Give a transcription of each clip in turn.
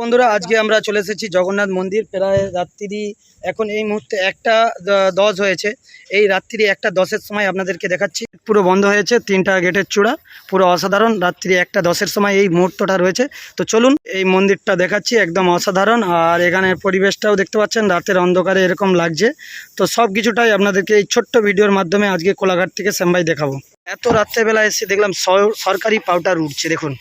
বন্ধুরা, আজকে আমরা চলে এসেছি জগন্নাথ মন্দির। প্রায় রাত্রি, এখন এই মুহূর্তে একটা দশ হয়েছে। এই রাত্রি একটা দশের সময় আপনাদেরকে দেখাচ্ছি। পুরো বন্ধ হয়েছে, তিনটা গেটের চূড়া, পুরো অসাধারণ। রাত্রি একটা দশের সময় এই মুহূর্তটা রয়েছে। তো চলুন, এই মন্দিরটা দেখাচ্ছি, একদম অসাধারণ। আর এখানের পরিবেশটাও দেখতে পাচ্ছেন, রাতের অন্ধকারে এরকম লাগছে। তো সব কিছুটাই আপনাদেরকে এই ছোট্ট ভিডিওর মাধ্যমে আজকে কোলাঘাট থেকে শ্যামবাই দেখাবো। এত রাত্রেবেলা এসে দেখলাম সরকারি পাউডার উঠছে, দেখুন।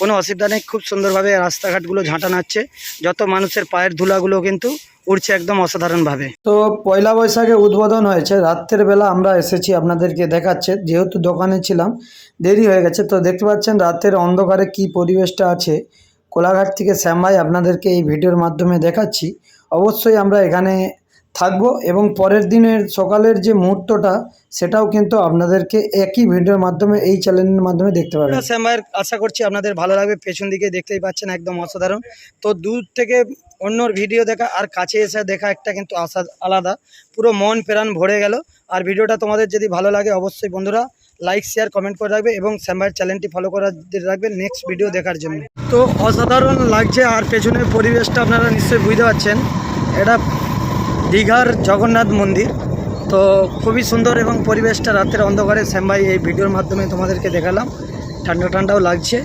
কোনো অসুবিধা নেই, খুব সুন্দরভাবে রাস্তাঘাটগুলো ঝাঁটানো হচ্ছে যত মানুষের পায়ের ধুলাগুলো কিন্তু উড়ছে একদম অসাধারণভাবে। তো পয়লা বৈশাখে উদ্বোধন হয়েছে, রাত্রের বেলা আমরা এসেছি আপনাদেরকে দেখাচ্ছে, যেহেতু দোকানে ছিলাম, দেরি হয়ে গেছে, তো দেখতে পাচ্ছেন রাতের অন্ধকারে কি পরিবেশটা আছে। কোলাঘাট থেকে শ্যামভাই আপনাদেরকে এই ভিডিওর মাধ্যমে দেখাচ্ছি। অবশ্যই আমরা এখানে থাকব এবং পরের দিনের সকালের যে মুহূর্তটা, সেটাও কিন্তু আপনাদেরকে একই ভিডিওর মাধ্যমে, এই চ্যানেলের মাধ্যমে দেখতে পাবেন। শ্যামায়ের আশা করছি আপনাদের ভালো লাগবে। পেছন দিকে দেখতেই পাচ্ছেন একদম অসাধারণ। তো দূর থেকে অন্যর ভিডিও দেখা, আর কাছে এসে দেখা একটা কিন্তু আশা আলাদা। পুরো মন প্রাণ ভরে গেল। আর ভিডিওটা তোমাদের যদি ভালো লাগে, অবশ্যই বন্ধুরা লাইক শেয়ার কমেন্ট করে রাখবে এবং শ্যামবাইয়ের চ্যানেলটি ফলো করে রাখবে নেক্সট ভিডিও দেখার জন্য। তো অসাধারণ লাগছে, আর পেছনের পরিবেশটা আপনারা নিশ্চয়ই বুঝতে পারছেন। এটা দীঘার জগন্নাথ মন্দির। তো খুবই সুন্দর এবং পরিবেশটা রাতের অন্ধকারে শ্যামভাই এই ভিডিওর মাধ্যমে তোমাদেরকে দেখালাম। ঠান্ডা ঠান্ডাও লাগছে।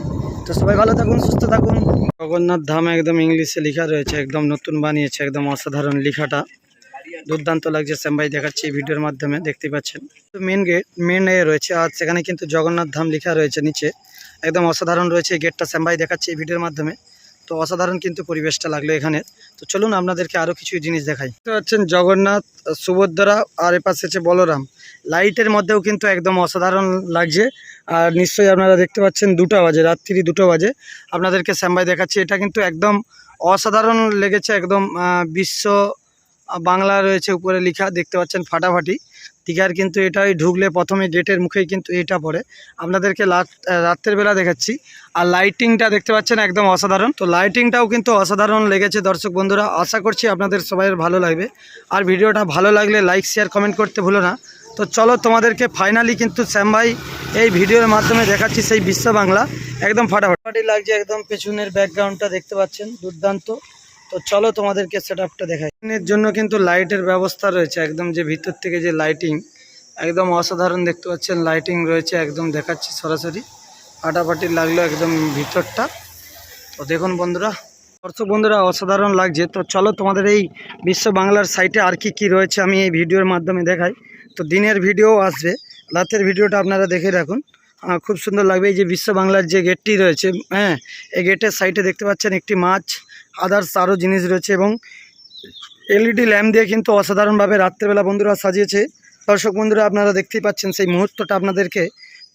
তো সবাই ভালো থাকুন, সুস্থ থাকুন। জগন্নাথ ধাম একদম ইংলিশে লেখা রয়েছে, একদম নতুন বানিয়েছে, একদম অসাধারণ লেখাটা। দুর্দান্ত লাগছে শ্যামভাই দেখাচ্ছে ভিডিওর মাধ্যমে, দেখতে পাচ্ছেন। তো মেন গেট মেন এ রয়েছে, আর সেখানে কিন্তু জগন্নাথ ধাম লেখা রয়েছে নিচে। একদম অসাধারণ রয়েছে গেটটা শ্যামভাই দেখাচ্ছে ভিডিওর মাধ্যমে। তো অসাধারণ কিন্তু পরিবেশটা লাগল এখানে। তো চলুন আপনাদেরকে আরও কিছু জিনিস দেখাই। দেখতে পাচ্ছেন জগন্নাথ, সুভদ্রা আর এপাশে হচ্ছে বলরাম। লাইটের মধ্যেও কিন্তু একদম অসাধারণ লাগছে। আর নিশ্চয়ই আপনারা দেখতে পাচ্ছেন দুটো বাজে, রাত্রি দুটো বাজে। আপনাদেরকে শ্যামবাই দেখাচ্ছি, এটা কিন্তু একদম অসাধারণ লেগেছে, একদম বিশ্ব বাংলা রয়েছে উপরে লেখা, দেখতে পাচ্ছেন ফাটাফাটি। দীঘার কিন্তু এটাই ঢুকলে প্রথমে গেটের মুখেই কিন্তু এটা পড়ে। আপনাদেরকে রাত্রের বেলা দেখাচ্ছি। আর লাইটিংটা দেখতে পাচ্ছেন একদম অসাধারণ। তো লাইটিংটাও কিন্তু অসাধারণ লেগেছে দর্শক বন্ধুরা। আশা করছি আপনাদের সবাইয়ের ভালো লাগবে। আর ভিডিওটা ভালো লাগলে লাইক শেয়ার কমেন্ট করতে ভুলো না। তো চলো তোমাদেরকে ফাইনালি কিন্তু শ্যাম ভাই এই ভিডিওর মাধ্যমে দেখাচ্ছি সেই বিশ্ব বাংলা। একদম ফাটাফাটি লাগছে, একদম পেছনের ব্যাকগ্রাউন্ডটা দেখতে পাচ্ছেন, দুর্দান্ত। তো চলো তোমাদেরকে সেট আপটা দেখাই জন্য কিন্তু লাইটের ব্যবস্থা রয়েছে, একদম যে ভিতর থেকে যে লাইটিং একদম অসাধারণ দেখতে পাচ্ছেন লাইটিং রয়েছে একদম দেখাচ্ছি সরাসরি। ফাটাফাটি লাগল একদম ভিতরটা। তো দেখুন বন্ধুরা, দর্শক বন্ধুরা, অসাধারণ লাগছে। তো চলো তোমাদের এই বিশ্ব বাংলার সাইটে আর কি কি রয়েছে আমি এই ভিডিওর মাধ্যমে দেখাই। তো দিনের ভিডিও আসবে, রাতের ভিডিওটা আপনারা দেখে রাখুন। খুব সুন্দর লাগবে। এই যে বিশ্ব বাংলার যে গেটটি রয়েছে হ্যাঁ এই গেটের সাইডে দেখতে পাচ্ছেন একটি মাছ আদার্স আরও জিনিস রয়েছে এবং এলইডি ল্যাম্প দিয়ে কিন্তু অসাধারণভাবে রাত্রেবেলা বন্ধুরা সাজিয়েছে। দর্শক বন্ধুরা, আপনারা দেখতেই পাচ্ছেন সেই মুহূর্তটা আপনাদেরকে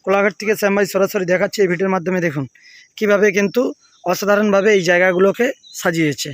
কোলাঘাট থেকে শ্যামবাই সরাসরি দেখাচ্ছে। এই ভিডিওর মাধ্যমে দেখুন কীভাবে কিন্তু অসাধারণভাবে এই জায়গাগুলোকে সাজিয়েছে।